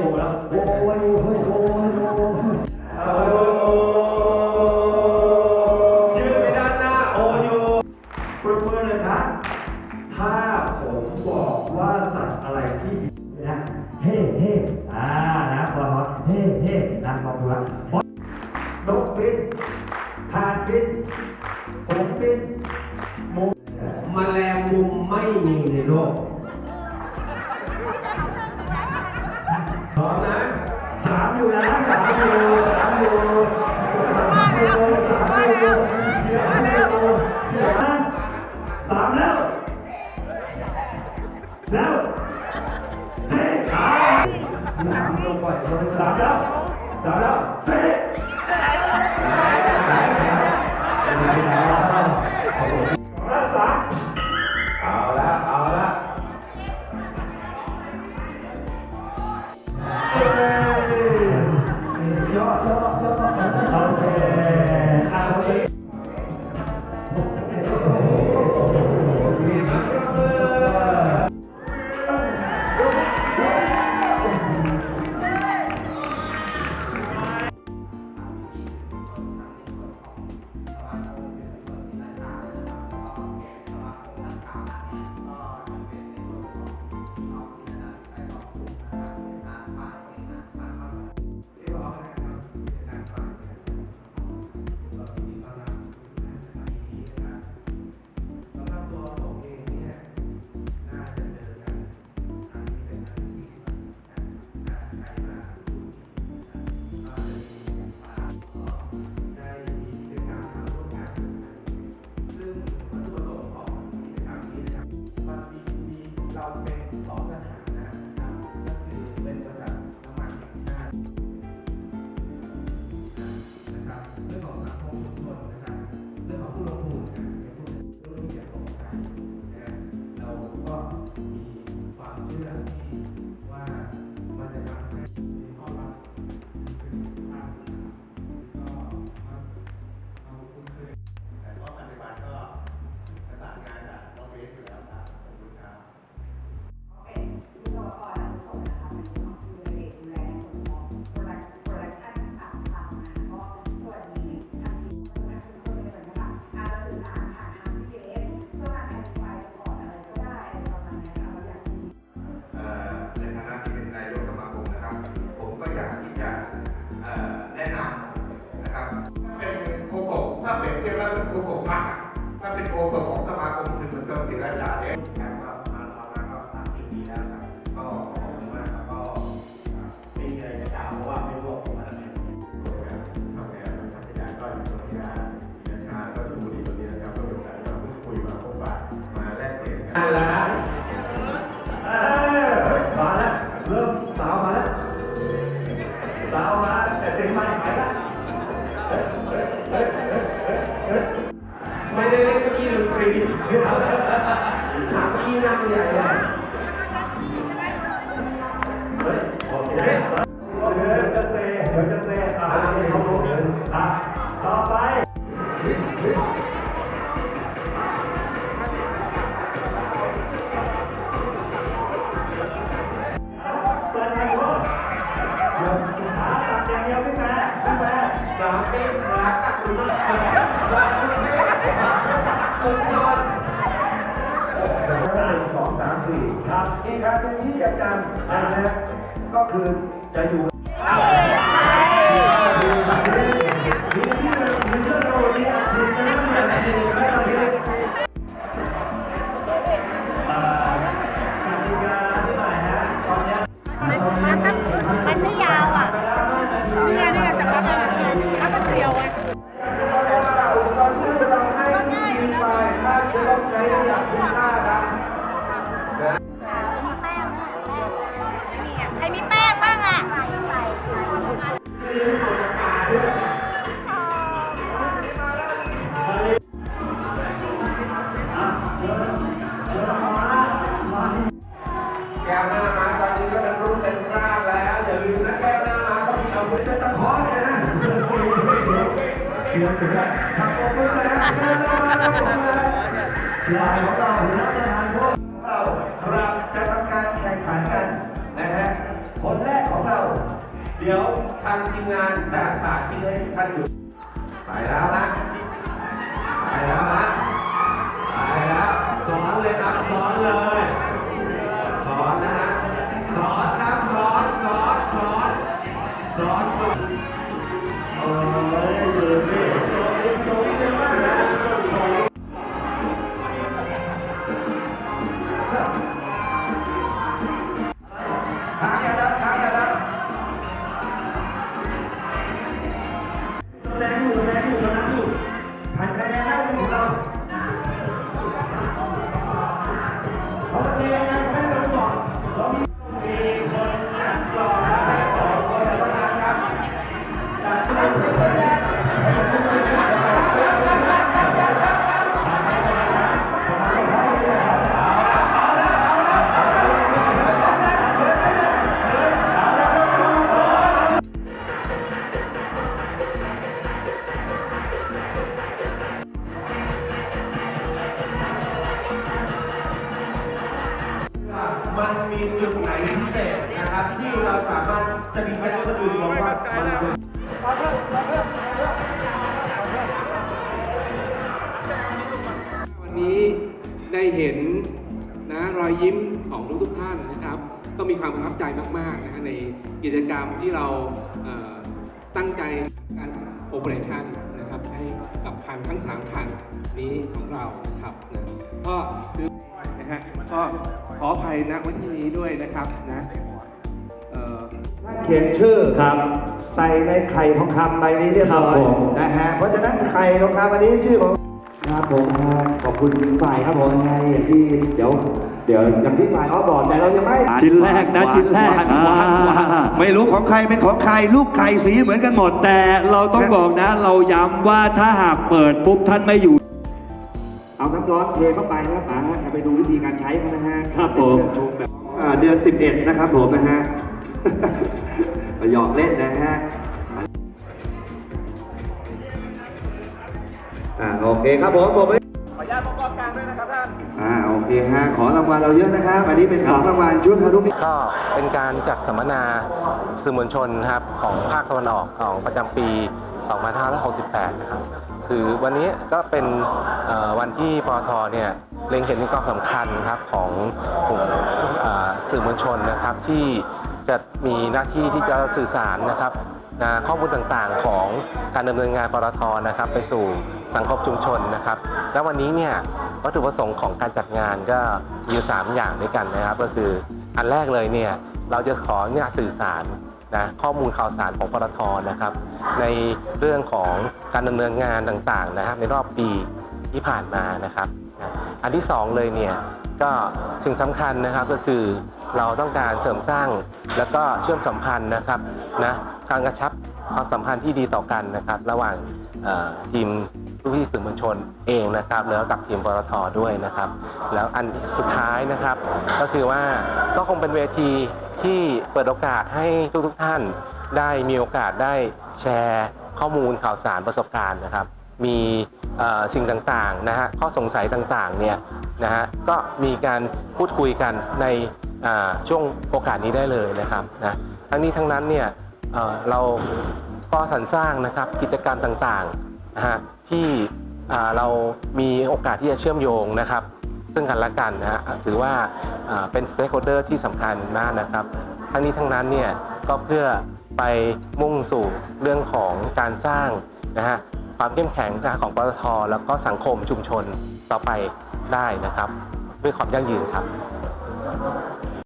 โอ้วโอ้ยโอ้ยโอ้ยโอ้ยยืดไปด้านหน้าโอ้ยเพื่อนๆเลยครับถ้าผมบอกว่าสัตว์อะไรที่นะเฮ้เฮ้อ่านะบอลเฮ้เฮ้นั่ะบอกว่านกบินทานบินผมบินมูมแมลงมุมไม่มีในโลก ว่าแล้วว่าแล้วว่าแล้วสามแล้ว แล้วสี่สามสามแล้วสามแล้วสี่ มันก็เป็นรายชการเนี่ยครับมาทำงานก็สามสิบปีแล้วครับก็ขอบคุณมากครับก็ไม่มีอะไรจะกล่าวเพราะว่าไม่รู้ว่าผมมาทำไมผมอยากทำงานพัทยาก็อยู่ตรงทยาราชการก็อยู่บุรีตรงนี้นะครับก็เป็นการที่พูดคุยมาพบปะมาแลกเปลี่ยนกัน รีถามพี่นั่งใหญ่เลยเฮ้ย สี่ครับอีกอันหนึ่งที่อาจารย์นะฮะก็คือจะอยู่ ลายของเรารับประทานพวกเราเราจะทำการแข่งขันกันนะฮะคนแรกของเรา เดี๋ยวทางทีมงานจะสาที่ให้ท่านอยู่ไปแล้วนะไปแล้วนะไปแล้วสอนเลยครับสอนเลย มีจุดไหนพิเศษนะครับ ที่เราสามารถจะมีใครคนอื่นมองว่ามันเป็นวันนี้ได้เห็นนะรอยยิ้มของทุกทุกท่านนะครับ ก็มีความประทับใจมากๆนะฮะในกิจกรรมที่เราเตั้งใจการโอเปอเรชั่นนะครับให้กับคันทั้ง3คันนี้ของเรานะครับนะก็คือ นะฮะก็ขออภัยณวันที่นี้ด้วยนะครับนะเอ่อ เขียนชื่อครับ ใส่ในไข่ทองคำใบนี้เรียบร้อยนะฮะเพราะฉะนั้นไข่ทองคำอันนี้ชื่อของ ครับผมครับขอบคุณฝ่ายครับผมยังไงอย่างที่เดี๋ยว เดี๋ยวอย่างที่ฝ่ายอ้อบอกแต่เรายังไม่ชิ้นแรกนะชิ้นแรกหวานหวานหวานอ่าไม่รู้ของใครเป็นของใครลูกไข่สีเหมือนกันหมดแต่เราต้องบอกนะ เราย้ำว่าถ้าหากเปิดปุ๊บท่านไม่อยู่ เอาน้ำร้อนเทเข้าไปนะป๋าฮะไปดูวิธีการใช้เขานะฮะครับผม เป็นเครื่องชงแบบอ่าเดือน 11 นะครับผมนะฮะหยอกเล่นนะฮะอ่าโอเคครับผมผมขออนุญาตประกอบการด้วยนะครับท่าน อ่าโอเคฮะขอรางวัลเราเยอะนะครับ อันนี้เป็นของรางวัลชุดฮารุมิ ก็เป็นการจัดสัมมนาสื่อมวลชนนะครับของภาคตะวันออกของประจำปี 2568 นะครับคือวันนี้ก็เป็นวันที่ปตทเนี่ยเล็งเห็นถึงความสำคัญครับของกลุ่มสื่อมวลชนนะครับที่จะมีหน้าที่ที่จะสื่อสารนะครับข้อมูลต่างๆของการดำเนินงานปตทนะครับไปสู่สังคมชุมชนนะครับ และวันนี้เนี่ยวัตถุประสงค์ของการจัดงานก็มีอยู่สามอย่างด้วยกันนะครับ ก็คืออันแรกเลยเนี่ย เราจะขอเนี่ยสื่อสารนะข้อมูลข่าวสารของปตทนะครับ ในเรื่องของการดำเนินงานต่างๆนะครับในรอบปีที่ผ่านมานะครับนะอันที่สองเลยเนี่ยก็สิ่งสำคัญนะครับก็คือเราต้องการเสริมสร้างแล้วก็เชื่อมสัมพันธ์นะครับนะการกระชับความสัมพันธ์ที่ดีต่อกันนะครับ ระหว่างทีมผู้ที่สื่อมวลชนเองนะครับ แล้วกับทีมปตทด้วยนะครับ แล้วอันสุดท้ายนะครับ ก็คือว่าก็คงเป็นเวที ที่เปิดโอกาสให้ทุกๆท่านได้มีโอกาสได้แชร์ข้อมูลข่าวสารประสบการณ์นะครับ มีสิ่งต่างๆนะฮะข้อสงสัยต่างๆเนี่ยนะฮะก็มีการพูดคุยกันในช่วงโอกาสนี้ได้เลยนะครับนะทั้งนี้ทั้งนั้นเนี่ยเเราก็สรรสร้างนะครับกิจกรรมต่างๆนะฮะที่เรามีโอกาสที่จะเชื่อมโยงนะครับ ซึ่งกันและกันนะฮะถือว่าเป็นสเต็กโฮเดอร์ที่สำคัญมากนะครับ ทั้งนี้ทั้งนั้นเนี่ยก็เพื่อไปมุ่งสู่เรื่องของการสร้างนะฮะความเข้มแข็งของปตทแล้วก็สังคมชุมชนต่อไปได้นะครับ ด้วยความยั่งยืนครับ